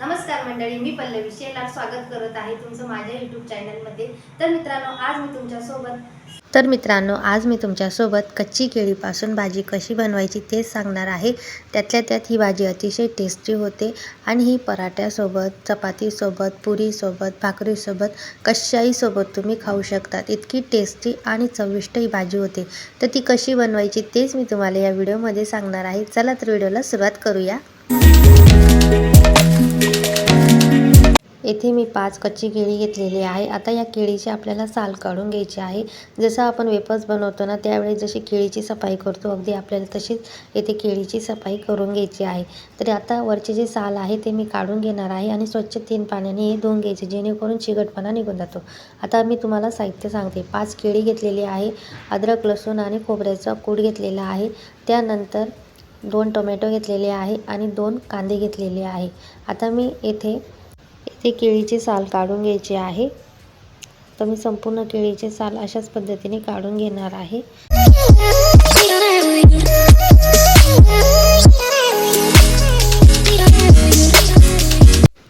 नमस्कार मंडळी मी पल्लवी शेलार स्वागत करत आहे तुमचं माझ्या यूट्यूब चॅनलमध्ये तर मित्रांनो आज मी तुमच्यासोबत तर मित्रांनो आज मी तुमच्यासोबत कच्ची केळीपासून भाजी कशी बनवायची तेच सांगणार आहे. त्यातल्या त्यात ही भाजी अतिशय टेस्टी होते आणि ही पराठ्यासोबत चपातीसोबत पुरीसोबत भाकरीसोबत कशाहीसोबत तुम्ही खाऊ शकतात. इतकी टेस्टी आणि चविष्ट ही भाजी होते. तर ती कशी बनवायची तेच मी तुम्हाला या व्हिडिओमध्ये सांगणार आहे. चला तर व्हिडिओला सुरुवात करूया. येथे मी पाच कच्ची केळी घेतलेली आहे. आता या केळीची आपल्याला साल काढून घ्यायची आहे. जसं आपण वेफर्स बनवतो ना त्यावेळी जशी केळीची सफाई करतो अगदी आपल्याला तशीच येथे केळीची सफाई करून घ्यायची आहे. तरी आता वरचे जे साल आहे ते मी काढून घेणार आहे आणि स्वच्छ तीन पाण्याने हे धुवून घ्यायचे जेणेकरून चिकटपणा निघून जातो. आता मी तुम्हाला साहित्य सांगते. पाच केळी घेतलेली आहे अद्रक लसूण आणि खोबऱ्याचा कूट घेतलेला आहे. त्यानंतर दोन टोमॅटो घेतलेले आहे आणि दोन कांदे घेतलेले आहे. आता मी येथे ती केळीची साल काढून घ्यायची आहे. तर मी संपूर्ण केळीचे साल अशाच पद्धतीने काढून घेणार आहे.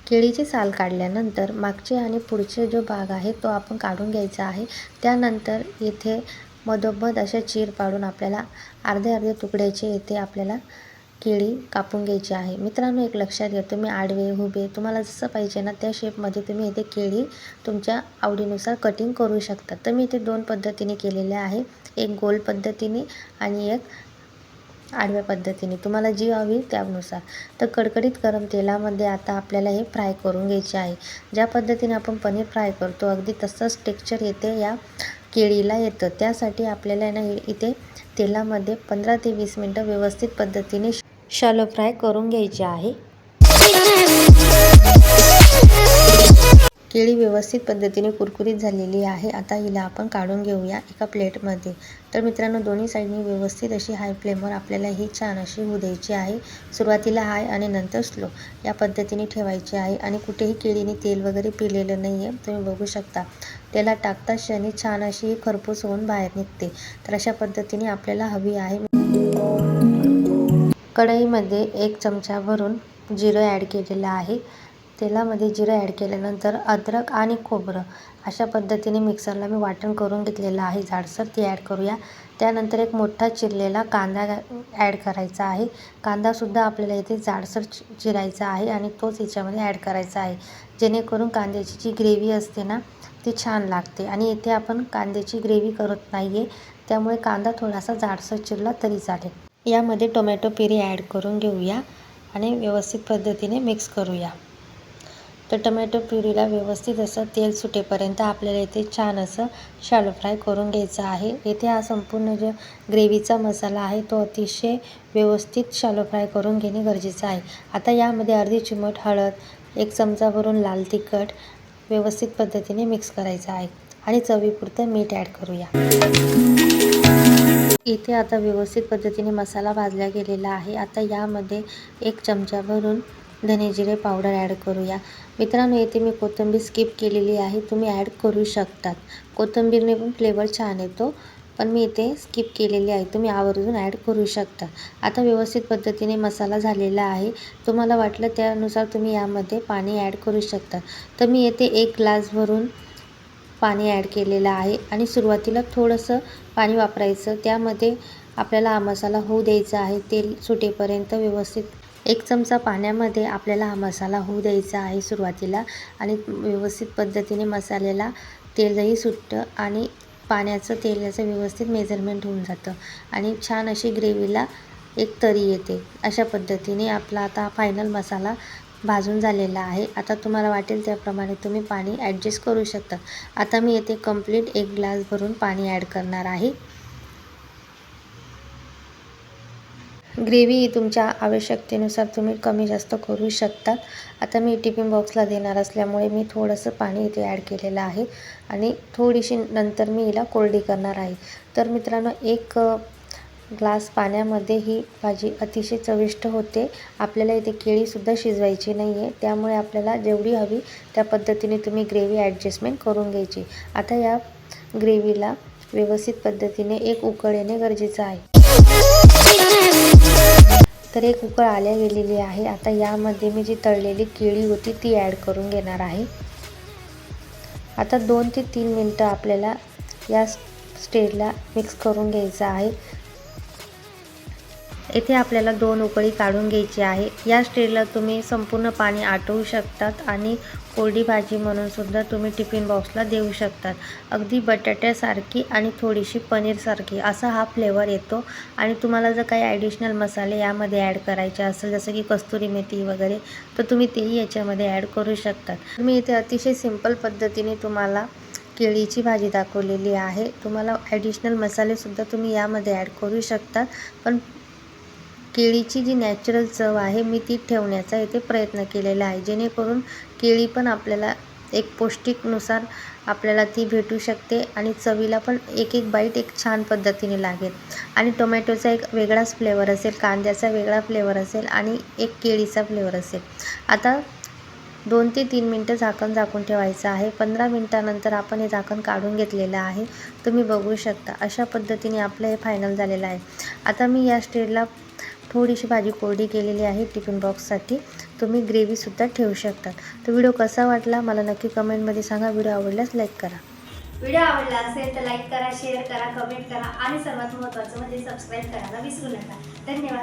केळीची साल काढल्यानंतर मागचे आणि पुढचे जो भाग आहे तो आपण काढून घ्यायचा आहे. त्यानंतर येथे मधोमध अशा चीर पाडून आपल्याला अर्धे अर्धे तुकड्याचे येथे आपल्याला केळी कापून घ्यायची आहे. मित्रांनो एक लक्षात घ्या तुम्ही आडवे उभे तुम्हाला जसं पाहिजे ना त्या शेपमध्ये तुम्ही इथे केळी तुमच्या आवडीनुसार कटिंग करू शकता. तर मी इथे दोन पद्धतीने केलेले आहे. एक गोल पद्धतीने आणि एक आडव्या पद्धतीने. तुम्हाला जी हवी त्यानुसार. तर कडकडीत गरम तेलामध्ये आता आपल्याला हे फ्राय करून घ्यायचे आहे. ज्या पद्धतीने आपण पनीर फ्राय करतो अगदी तसंच टेक्स्चर येते या केळीला येतं. त्यासाठी आपल्याला ना इथे तेलामध्ये पंधरा ते वीस मिनटं व्यवस्थित पद्धतीने शॅलो फ्राय करून घ्यायचे आहे. केळी व्यवस्थित पद्धतीने कुरकुरीत झालेली आहे. आता हिला आपण काढून घेऊया एका प्लेटमध्ये. तर मित्रांनो दोन्ही साईडनी व्यवस्थित अशी हाय फ्लेमवर आपल्याला ही छान अशी होऊ द्यायची आहे. सुरुवातीला हाय आणि नंतर स्लो या पद्धतीने ठेवायची आहे. आणि कुठेही केळीने तेल वगैरे पिलेलं नाही आहे तुम्ही बघू शकता त्याला टाकता क्षणी छान अशी ही खरपूस होऊन बाहेर निघते. तर अशा पद्धतीने आपल्याला हवी आहे. कढईमध्ये एक चमचा भरून जिरं ॲड केलेलं आहे. तेलामध्ये जिरं ॲड केल्यानंतर अद्रक आणि खोबरं अशा पद्धतीने मिक्सरला मी वाटण करून घेतलेलं आहे. जाडसर ती ॲड करूया. त्यानंतर एक मोठा चिरलेला कांदा ॲड करायचा आहे. कांदासुद्धा आपल्याला इथे जाडसर चिरायचा आहे आणि तोच याच्यामध्ये ॲड करायचा आहे. जेणेकरून कांद्याची जी ग्रेव्ही असते ना ती छान लागते आणि इथे आपण कांद्याची ग्रेव्ही करत नाही आहे त्यामुळे कांदा थोडासा जाडसर चिरला तरी चालेल. यामध्ये टोमॅटो प्युरी ॲड करून घेऊया आणि व्यवस्थित पद्धतीने मिक्स करूया. तर टोमॅटो प्युरीला व्यवस्थित असं तेल सुटेपर्यंत आपल्याला इथे छान असं शॅलो फ्राय करून घ्यायचं आहे. येथे हा संपूर्ण जो ग्रेव्हीचा मसाला आहे तो अतिशय व्यवस्थित शॅलो फ्राय करून घेणे गरजेचं आहे. आता यामध्ये अर्धी चिमट हळद एक चमचा भरून लाल तिखट व्यवस्थित पद्धतीने मिक्स करायचं आहे. आणि चवीपुरतं मीठ ॲड करूया. इथे आता व्यवस्थित पद्धतीने मसाला भाजला गेलेला आहे. आता यामध्ये एक चमचा भरून धनेजिरे पावडर ॲड करूया. मित्रांनो येथे मी कोथिंबीर स्किप केलेली आहे. तुम्ही ॲड करू शकतात. कोथिंबीरने पण फ्लेवर छान येतो पण मी इथे स्किप केलेली आहे. तुम्ही आवर्जून ॲड करू शकता. आता व्यवस्थित पद्धतीने मसाला झालेला आहे. तुम्हाला वाटलं त्यानुसार तुम्ही यामध्ये पाणी ॲड करू शकता. तर मी येथे एक ग्लास भरून पाणी ॲड केलेलं आहे आणि सुरुवातीला थोडंसं पाणी वापरायचं. त्यामध्ये आपल्याला हा मसाला होऊ द्यायचा आहे. तेल सुटेपर्यंत व्यवस्थित एक चमचा पाण्यामध्ये आपल्याला हा मसाला होऊ द्यायचा आहे सुरुवातीला आणि व्यवस्थित पद्धतीने मसाल्याला तेलही सुटतं आणि पाण्याचं तेलाचं व्यवस्थित मेजरमेंट होऊन जातं आणि छान अशी ग्रेव्हीला एक तरी येते. अशा पद्धतीने आपला आता फायनल मसाला भाजून झालेला आहे. आता तुम्हाला वाटेल त्याप्रमाणे तुम्ही पाणी ॲडजस्ट करू शकता. आता मी येथे कंप्लीट एक ग्लास भरून पाणी ॲड करणार आहे. ग्रेव्ही ही तुमच्या आवश्यकतेनुसार तुम्ही कमी जास्त करू शकतात आता मी टिफिन बॉक्सला देणार असल्यामुळे मी थोडंसं पाणी इथे ॲड केलेलं आहे. आणि थोडीशी नंतर मी हिला कोरडी करणार आहे. तर मित्रांनो एक ग्लास पाण्यामध्ये ही भाजी अतिशय चविष्ट होते. आपल्याला इथे केळीसुद्धा शिजवायची नाही आहे त्यामुळे आपल्याला जेवढी हवी त्या पद्धतीने तुम्ही ग्रेव्ही ॲडजस्टमेंट करून घ्यायची. आता या ग्रेव्हीला व्यवस्थित पद्धतीने एक उकळ येणे गरजेचं आहे. तर एक उकळ आल्या गेलेली आहे. आता यामध्ये मी जी तळलेली केळी होती ती ॲड करून घेणार आहे. आता दोन ते तीन मिनटं आपल्याला या स्टेजला मिक्स करून घ्यायचं आहे. येथे आपल्याला दोन उकळी काढून घ्यायची आहे. या स्टेजला तुम्ही संपूर्ण पाणी आटवू शकतात आणि कोरडी भाजी म्हणून सुद्धा तुम्ही टिफिन बॉक्सला देऊ शकतात. अगदी बटाट्यासारखी आणि थोडीशी पनीरसारखी असा हा फ्लेवर येतो. आणि तुम्हाला जर काही ॲडिशनल मसाले यामध्ये ॲड करायचे असेल जसं की कस्तुरी मेथी वगैरे तर तुम्ही तेही याच्यामध्ये ॲड करू शकतात. मी इथे अतिशय सिंपल पद्धतीने तुम्हाला केळीची भाजी दाखवलेली आहे. तुम्हाला ॲडिशनल मसालेसुद्धा तुम्ही यामध्ये ॲड करू शकतात. पण केळीची जी नॅचरल चव आहे मी ती ठेवण्याचा इथे प्रयत्न केलेला आहे. जेणेकरून केळी पण आपल्याला एक पौष्टिकनुसार आपल्याला ती भेटू शकते आणि चवीला पण एक एक बाईट एक छान पद्धतीने लागेल. आणि टोमॅटोचा एक वेगळाच फ्लेवर असेल कांद्याचा वेगळा फ्लेवर असेल आणि एक केळीचा फ्लेवर असेल. आता दोन ते तीन मिनटं झाकण झाकून ठेवायचं आहे. पंधरा मिनटानंतर आपण हे झाकण काढून घेतलेलं आहे. तुम्ही बघू शकता अशा पद्धतीने आपलं हे फायनल झालेलं आहे. आता मी या स्टेजला थोडीशी भाजी कोरडी केलेली आहे टिफिन बॉक्ससाठी. तुम्ही ग्रेव्हीसुद्धा ठेवू शकता. तर व्हिडिओ कसा वाटला मला नक्की कमेंटमध्ये सांगा. व्हिडिओ आवडल्यास लाईक करा. व्हिडिओ आवडला असेल तर लाईक करा शेअर करा कमेंट करा आणि सर्वात महत्त्वाचं म्हणजे सबस्क्राईब करायला विसरू नका. धन्यवाद.